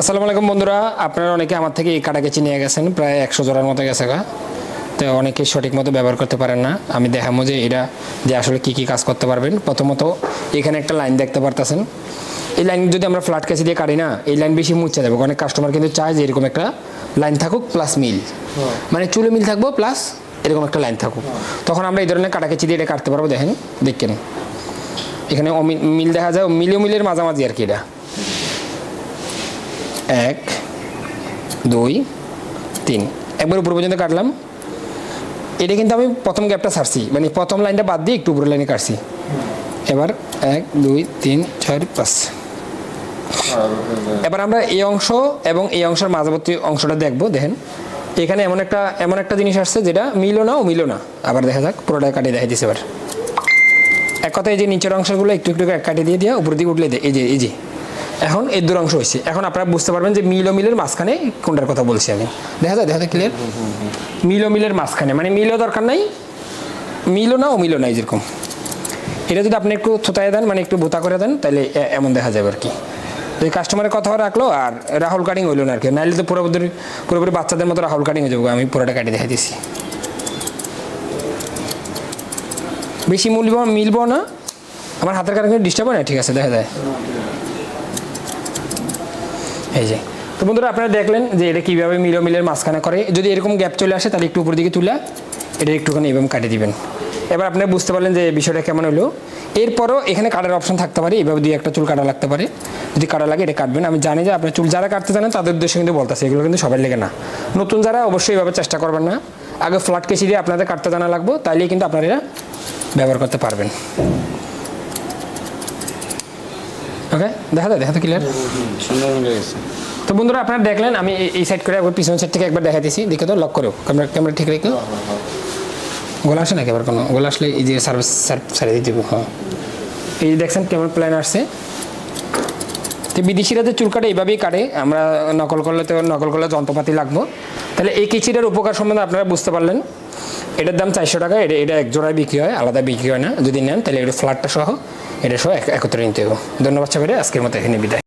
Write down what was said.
আসসালামু আলাইকুম বন্ধুরা আপনারা অনেকে আমার থেকে এই কাটাকেচি নিয়ে গেছেন প্রায় একশো জোড়ার মতো গেছে গা। তো অনেকে সঠিক মতো ব্যবহার করতে পারেন না। আমি দেখাবো যে এটা যে আসলে কি কি কাজ করতে পারবেন। প্রথমত এখানে একটা লাইন দেখতে পারতেছেন। এই লাইন যদি আমরা ফ্ল্যাট কেসি দিয়ে কাটি না এই লাইন বেশি মুচ্ছে যাবে। অনেক কাস্টমার কিন্তু চায় যে এরকম একটা লাইন থাকুক প্লাস মিল মানে চুলে মিল থাকব প্লাস এরকম একটা লাইন থাকুক। তখন আমরা এই ধরনের কাটাকেচি দিয়ে এটা কাটতে পারব দেখেন দেখেন। এখানে মিল দেখা যায় মিলিও মিলের মাঝামাঝি আর কি এটা। এক, দুই, তিন। একবার উপর পর্যন্ত কাটলাম। এটা কিন্তু আমি প্রথম গ্যাপটা ছাড়ছি। মানে প্রথম লাইনটা বাদ দিয়ে একটু উপরের লাইনে কাটছি। এবার এক, দুই, তিন ছয় পাঁচ। এবার আমরা এই অংশ এবং এই অংশের মাঝাবর্তী অংশটা দেখব। দেখেন, এখানে এমন একটা এমন একটা জিনিস আসছে যেটা মিলো না ও মিলো না। আবার দেখা যাক পুরোটা কাটিয়ে দেখা দিচ্ছে এবার। এক কথায় এই যে নিচের অংশগুলো একটু একটু কাটিয়ে দিয়ে দিয়ে উপর দিকে উঠলে এই যে এই যে। এখন এর দূর অংশ হয়েছে। এখন আপনারা বুঝতে পারবেন যে মিল ও মিলের মাঝখানে কোনটার কথা বলছি আমি। দেখা যায় দেখা যায় ক্লিয়ার মিল ও মিলের মাঝখানে মানে মিলও দরকার নাই মিলও না ও মিলও নাই যেরকম। এটা যদি আপনি একটু থোতায় দেন মানে একটু ভোতা করে দেন তাহলে এমন দেখা যাবে আর কি। তো এই কাস্টমারের কথা রাখল আর রাহুল কাটিং হইল না আর কি। নাইলে তো পুরোপুরি পুরোপুরি বাচ্চাদের মতো রাহুল কাটিং হয়ে যাব আমি পুরোটা কাটি দেখাই দিচ্ছি বেশি মূল্য মিলবো না। আমার হাতের কারণে ডিস্টার্ব হয় না? ঠিক আছে দেখা যায়। এই যে। তো বন্ধুরা, আপনারা দেখলেন যে এটা কীভাবে মিলো মিলের মাঝখানে করে। যদি এরকম গ্যাপ চলে আসে, তাহলে একটু উপর দিকে তুলে এটা একটুখানি এভাবে কাটিয়ে দিবেন। এবার আপনারা বুঝতে পারলেন যে বিষয়টা কেমন হলো। এরপরও এখানে কাটার অপশন থাকতে পারে, এভাবে দিয়ে একটা চুল কাটা লাগতে পারে। যদি কাটা লাগে, এটা কাটবেন। আমি জানি যে আপনার চুল যারা কাটতে জানেন, তাদের উদ্দেশ্যে কিন্তু বলতেছে, এগুলো কিন্তু সবাই লেগে না। নতুন যারা, অবশ্যই এভাবে চেষ্টা করবেন না। আগে ফ্ল্যাট কেসি দিয়ে আপনাদের কাটতে জানা লাগবো, তাইলেই কিন্তু আপনারা ব্যবহার করতে পারবেন। ওকে দেখা যায়, দেখা তো ক্লিয়ার সুন্দর তো বন্ধুরা, আপনারা দেখলেন, আমি এই- সাইড করে একবার পিছন সাইড থেকে একবার দেখা দিয়েছি দেখে তো লক করো। ক্যামেরা ক্যামেরা ঠিক রেখে। গোলা আসে নাকি আবার কোনো? গোলা আসলে এই যে সার্ভিস সারিয়ে দিতে হ্যাঁ। এই দেখছেন কেমন প্ল্যান আসছে। তো বিদেশিরা যে চুল কাটে এইভাবেই কাটে। আমরা নকল করলে তো নকল করলে যন্ত্রপাতি লাগবো। তাহলে এই কিচিটার উপকার সম্বন্ধে আপনারা বুঝতে পারলেন। এটার দাম চারশো টাকা, এটা এটা এক জোড়ায় বিক্রি হয়, আলাদা বিক্রি হয় না। যদি নেন, তাহলে এটা ফ্ল্যাটটা সহ। এটা সহ এক- একত্রে নিতে হবে ধন্যবাদ সবাই আজকের মতো এখানে বিদায়